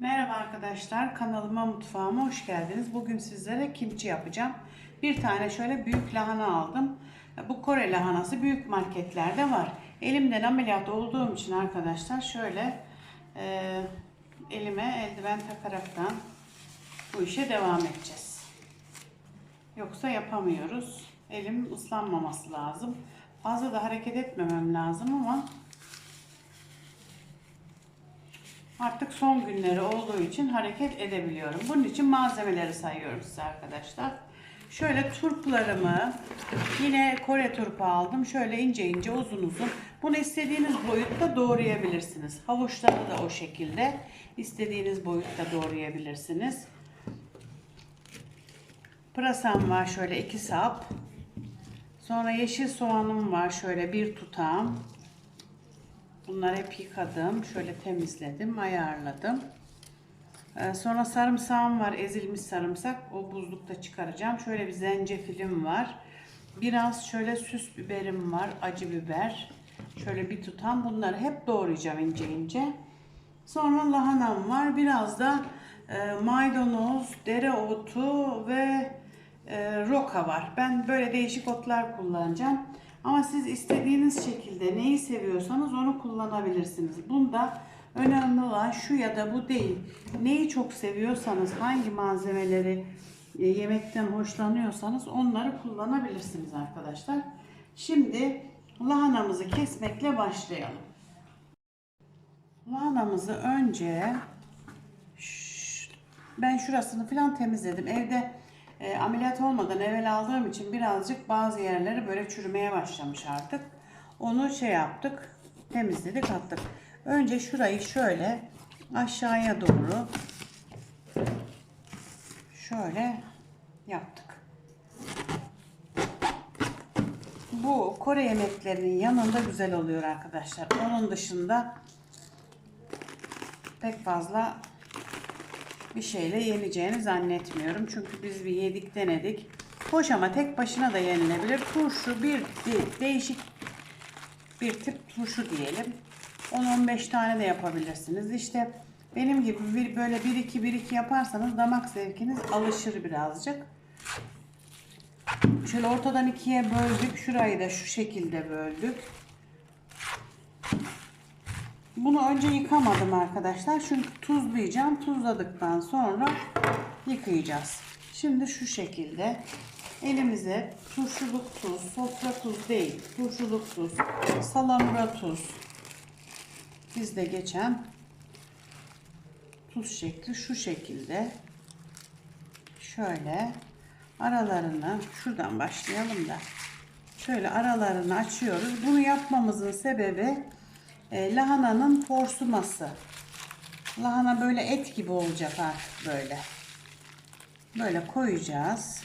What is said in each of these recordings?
Merhaba arkadaşlar, kanalıma mutfağıma hoş geldiniz. Bugün sizlere kimchi yapacağım. Bir tane şöyle büyük lahana aldım. Bu Kore lahanası büyük marketlerde var. Elimden ameliyat olduğum için arkadaşlar şöyle e, elime eldiven takaraktan bu işe devam edeceğiz. Yoksa yapamıyoruz. Elim ıslanmaması lazım. Fazla da hareket etmemem lazım ama Artık son günleri olduğu için hareket edebiliyorum. Bunun için malzemeleri sayıyorum size arkadaşlar. Şöyle turplarımı yine Kore turpu aldım. Şöyle ince ince uzun uzun. Bunu istediğiniz boyutta doğrayabilirsiniz. Havuçları da o şekilde istediğiniz boyutta doğrayabilirsiniz. Pırasam var şöyle iki sap. Sonra yeşil soğanım var şöyle bir tutam. Bunları hep yıkadım. Şöyle temizledim, ayarladım. Ee, sonra sarımsağım var, ezilmiş sarımsak. O buzlukta çıkaracağım. Şöyle bir zencefilim var. Biraz şöyle süs biberim var, acı biber. Şöyle bir tutam. Bunları hep doğrayacağım ince ince. Sonra lahanam var. Biraz da e, maydanoz, dereotu ve e, roka var. Ben böyle değişik otlar kullanacağım. Ama siz istediğiniz şekilde neyi seviyorsanız onu kullanabilirsiniz. Bunda önemli olan şu ya da bu değil. Neyi çok seviyorsanız, hangi malzemeleri e, yemekten hoşlanıyorsanız onları kullanabilirsiniz arkadaşlar. Şimdi lahanamızı kesmekle başlayalım. Lahanamızı önce ben şurasını falan temizledim. Evde e, ameliyat olmadan evvel aldığım için birazcık bazı yerleri böyle çürümeye başlamış artık. Onu şey yaptık, temizledik, attık. Önce şurayı şöyle aşağıya doğru şöyle yaptık. Bu Kore yemeklerinin yanında güzel oluyor arkadaşlar. Onun dışında pek fazla bir şeyle yeneceğini zannetmiyorum. Çünkü biz bir yedik denedik. Hoş ama tek başına da yenilebilir. Turşu bir de- değişik bir tip turşu diyelim. 10-15 tane de yapabilirsiniz. İşte benim gibi bir, böyle 1-2-1-2 yaparsanız damak zevkiniz alışır birazcık. Şöyle ortadan ikiye böldük. Şurayı da şu şekilde böldük. Bunu önce yıkamadım arkadaşlar. Çünkü tuzlayacağım. Tuzladıktan sonra yıkayacağız. Şimdi şu şekilde elimize turşuluk tuz, sofra tuz değil, turşuluk tuz, salamura tuz, bizde geçen tuz şekli şu şekilde şöyle aralarını şuradan başlayalım da şöyle aralarını açıyoruz. Bunu yapmamızın sebebi e, lahananın porsuması. Lahana böyle et gibi olacak artık böyle. Böyle koyacağız.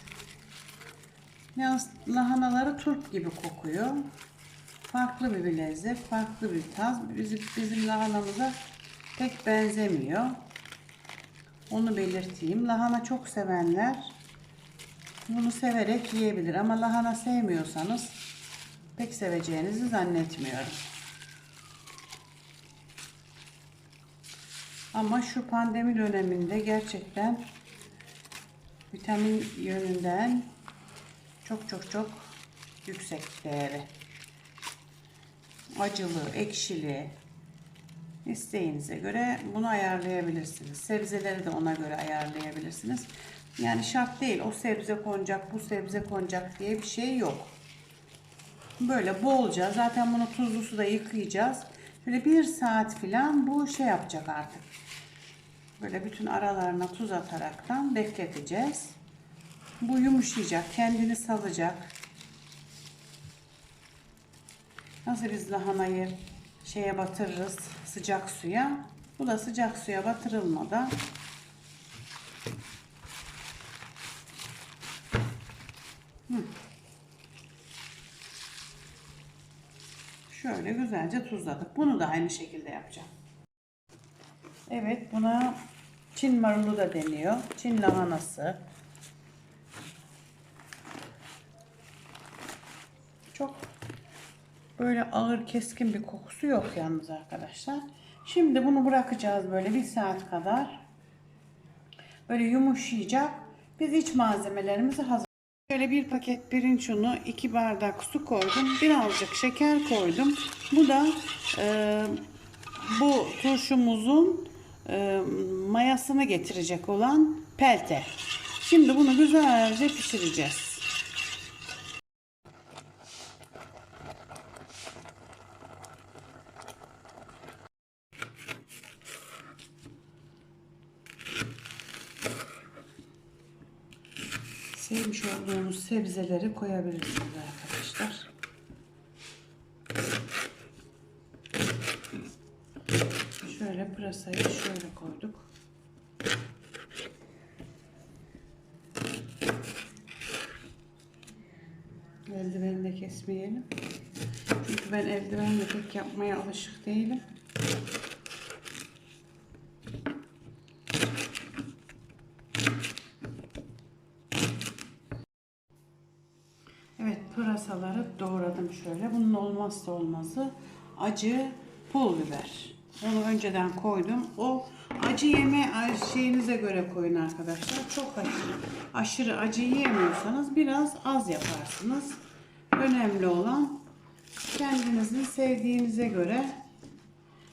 Yalnız lahanaları turp gibi kokuyor. Farklı bir lezzet, farklı bir tat. Bizim, bizim lahanamıza pek benzemiyor. Onu belirteyim. Lahana çok sevenler bunu severek yiyebilir ama lahana sevmiyorsanız pek seveceğinizi zannetmiyorum. Ama şu pandemi döneminde gerçekten vitamin yönünden çok çok çok yüksek değeri. Acılı, ekşili isteğinize göre bunu ayarlayabilirsiniz. Sebzeleri de ona göre ayarlayabilirsiniz. Yani şart değil o sebze konacak, bu sebze konacak diye bir şey yok. Böyle bolca zaten bunu tuzlu suda yıkayacağız. Böyle bir saat falan bu şey yapacak artık. Böyle bütün aralarına tuz ataraktan bekleteceğiz. Bu yumuşayacak, kendini salacak. Nasıl biz lahanayı şeye batırırız sıcak suya. Bu da sıcak suya batırılmadan Şöyle güzelce tuzladık. Bunu da aynı şekilde yapacağım. Evet buna Çin marulu da deniyor. Çin lahanası. Çok böyle ağır keskin bir kokusu yok yalnız arkadaşlar. Şimdi bunu bırakacağız böyle bir saat kadar. Böyle yumuşayacak. Biz iç malzemelerimizi hazır. Şöyle bir paket pirinç unu, iki bardak su koydum. Birazcık şeker koydum. Bu da e, bu turşumuzun e, mayasını getirecek olan pelte. Şimdi bunu güzelce pişireceğiz. Sevmiş olduğunuz sebzeleri koyabilirsiniz arkadaşlar. Şöyle pırasayı şöyle koyduk. Eldiveni de kesmeyelim. Çünkü ben eldivenle pek yapmaya alışık değilim. Evet pırasaları doğradım şöyle. Bunun olmazsa olmazı acı pul biber. Onu önceden koydum. O acı yeme şeyinize göre koyun arkadaşlar. Çok aşırı, aşırı acı yiyemiyorsanız biraz az yaparsınız. Önemli olan kendinizin sevdiğinize göre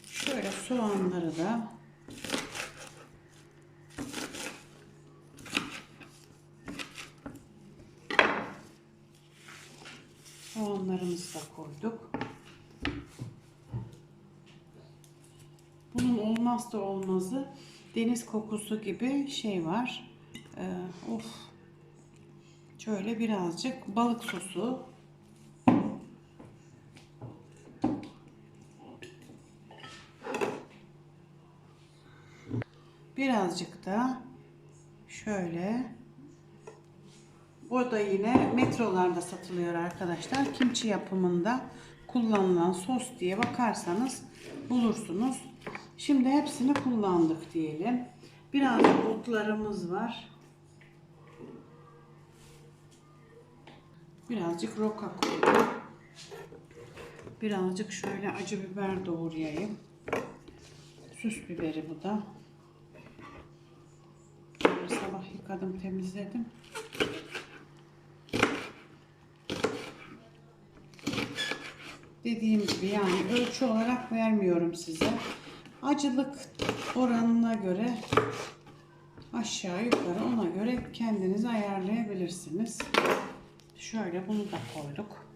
şöyle soğanları da Soğanlarımızı da koyduk. Bunun olmazsa olmazı deniz kokusu gibi şey var. Ee, of. Şöyle birazcık balık sosu. Birazcık da şöyle o da yine metrolarda satılıyor arkadaşlar. Kimçi yapımında kullanılan sos diye bakarsanız bulursunuz. Şimdi hepsini kullandık diyelim. Biraz otlarımız var. Birazcık roka koydum. Birazcık şöyle acı biber doğrayayım. Süs biberi bu da. Sabah yıkadım temizledim. Dediğim gibi yani ölçü olarak vermiyorum size. Acılık oranına göre aşağı yukarı ona göre kendiniz ayarlayabilirsiniz. Şöyle bunu da koyduk.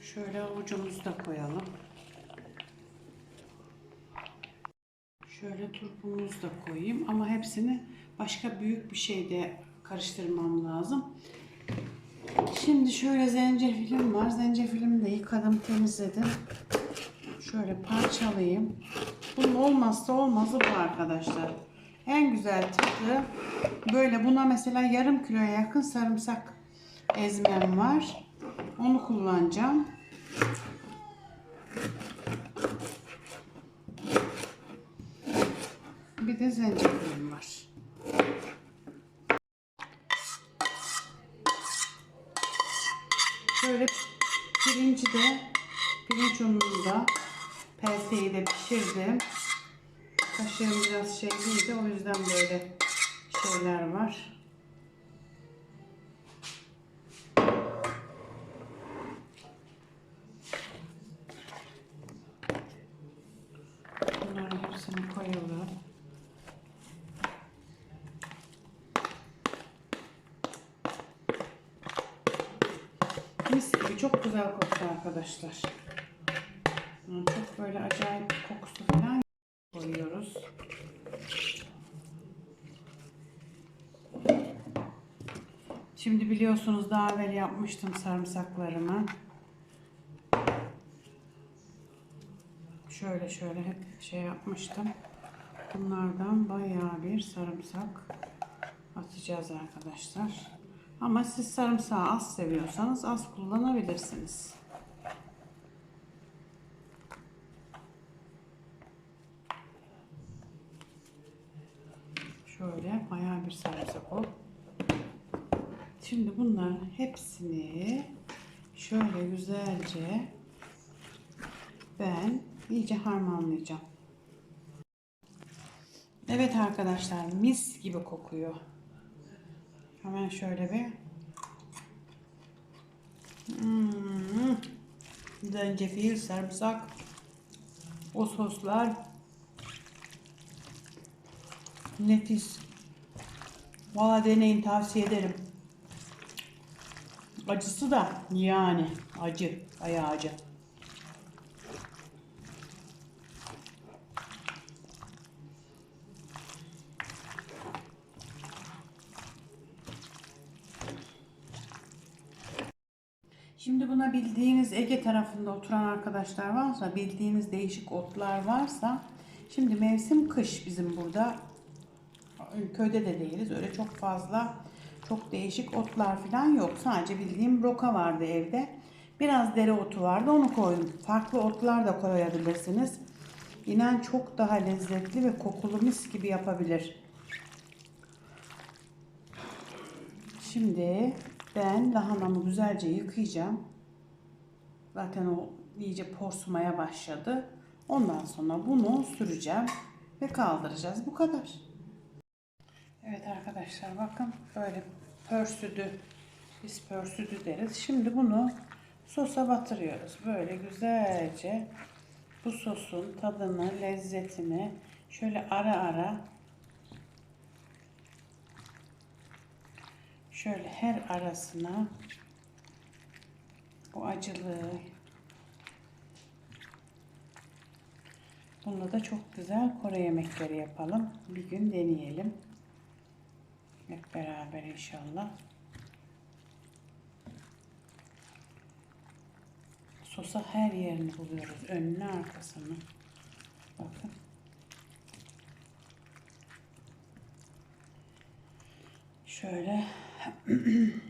Şöyle avucumuzu da koyalım. Şöyle turpumuzu da koyayım ama hepsini başka büyük bir şeyde karıştırmam lazım. Şimdi şöyle zencefilim var. Zencefilimi de yıkadım, temizledim. Şöyle parçalayayım. Bunun olmazsa olmazı bu arkadaşlar. En güzel tadı böyle buna mesela yarım kiloya yakın sarımsak ezmem var. Onu kullanacağım. Bir de zencefilim var. Şöyle pirinci de pirinç ununu da pelteyi de pişirdim. Kaşığım biraz şey değildi o yüzden böyle şeyler var. Bunların hepsini koyalım. Mis gibi çok güzel koktu arkadaşlar. Hmm, Çok böyle acayip kokusu falan koyuyoruz. Şimdi biliyorsunuz daha evvel yapmıştım sarımsaklarımı. Şöyle şöyle hep şey yapmıştım. Bunlardan bayağı bir sarımsak atacağız arkadaşlar. Ama siz sarımsağı az seviyorsanız az kullanabilirsiniz. Şöyle bayağı bir sarımsak o. Şimdi bunların hepsini şöyle güzelce ben iyice harmanlayacağım. Evet arkadaşlar mis gibi kokuyor. Hemen şöyle bir hmm, zencefil, sarımsak, o soslar nefis. Valla deneyin tavsiye ederim. Acısı da yani acı, bayağı acı. Şimdi buna bildiğiniz Ege tarafında oturan arkadaşlar varsa, bildiğiniz değişik otlar varsa, şimdi mevsim kış bizim burada. Köyde de değiliz. Öyle çok fazla çok değişik otlar falan yok. Sadece bildiğim roka vardı evde. Biraz dereotu vardı. Onu koydum. Farklı otlar da koyabilirsiniz. İnan çok daha lezzetli ve kokulu mis gibi yapabilir. Şimdi ben lahanamı güzelce yıkayacağım. Zaten o iyice porsumaya başladı. Ondan sonra bunu süreceğim ve kaldıracağız. Bu kadar. Evet arkadaşlar bakın böyle pörsüdü. Biz pörsüdü deriz. Şimdi bunu sosa batırıyoruz. Böyle güzelce bu sosun tadını, lezzetini şöyle ara ara şöyle her arasına bu acılığı Bununla da çok güzel Kore yemekleri yapalım. Bir gün deneyelim. Hep beraber inşallah. Sosa her yerini buluyoruz. Önünü arkasını. Bakın. Şöyle.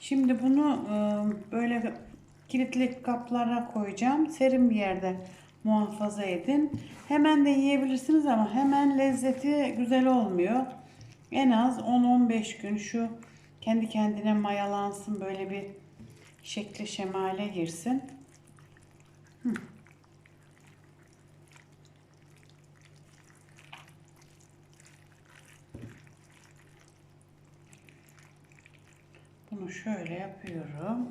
Şimdi bunu e, böyle kilitli kaplara koyacağım. Serin bir yerde muhafaza edin. Hemen de yiyebilirsiniz ama hemen lezzeti güzel olmuyor. En az 10-15 gün şu kendi kendine mayalansın böyle bir şekli şemale girsin. Hı. Şöyle yapıyorum.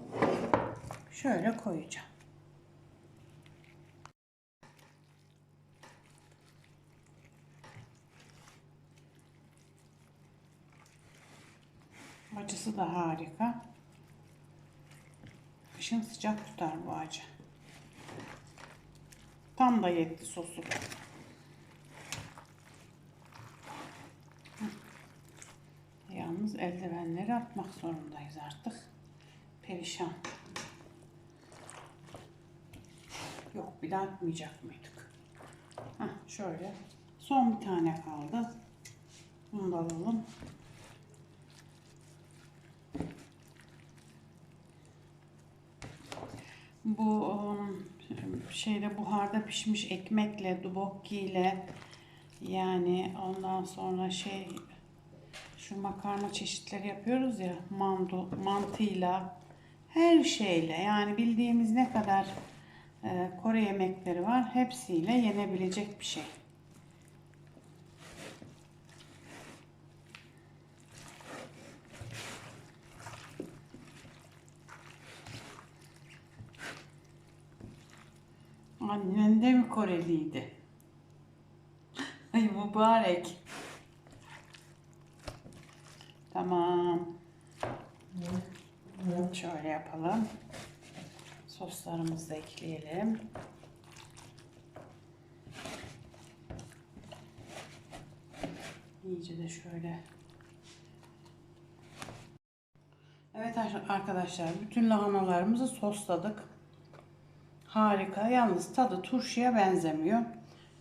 Şöyle koyacağım. Acısı da harika. Kışın sıcak tutar bu acı. Tam da yetti sosu. Yalnız eldivenleri atmak zorundayız artık. Perişan. Yok bir daha atmayacak mıydık? Heh, şöyle. Son bir tane kaldı. Bunu da alalım. Bu um, şeyde buharda pişmiş ekmekle, dubokki ile yani ondan sonra şey şu makarna çeşitleri yapıyoruz ya mandu, mantıyla her şeyle yani bildiğimiz ne kadar e, Kore yemekleri var hepsiyle yenebilecek bir şey. Annen de mi Koreliydi? Ay mübarek. Tamam. Şöyle yapalım. Soslarımızı da ekleyelim. İyice de şöyle. Evet arkadaşlar bütün lahanalarımızı sosladık. Harika. Yalnız tadı turşuya benzemiyor.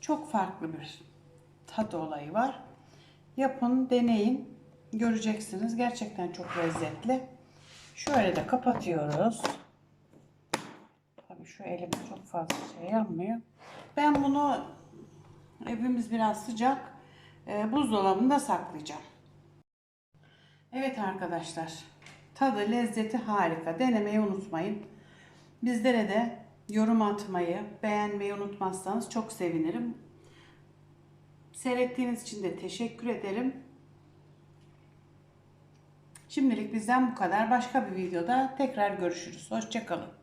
Çok farklı bir tat olayı var. Yapın, deneyin. Göreceksiniz. Gerçekten çok lezzetli. Şöyle de kapatıyoruz. Tabii şu elim çok fazla şey yapmıyor. Ben bunu evimiz biraz sıcak. E, buzdolabında saklayacağım. Evet arkadaşlar. Tadı, lezzeti harika. Denemeyi unutmayın. Bizlere de yorum atmayı, beğenmeyi unutmazsanız çok sevinirim. Seyrettiğiniz için de teşekkür ederim. Şimdilik bizden bu kadar. Başka bir videoda tekrar görüşürüz. Hoşçakalın.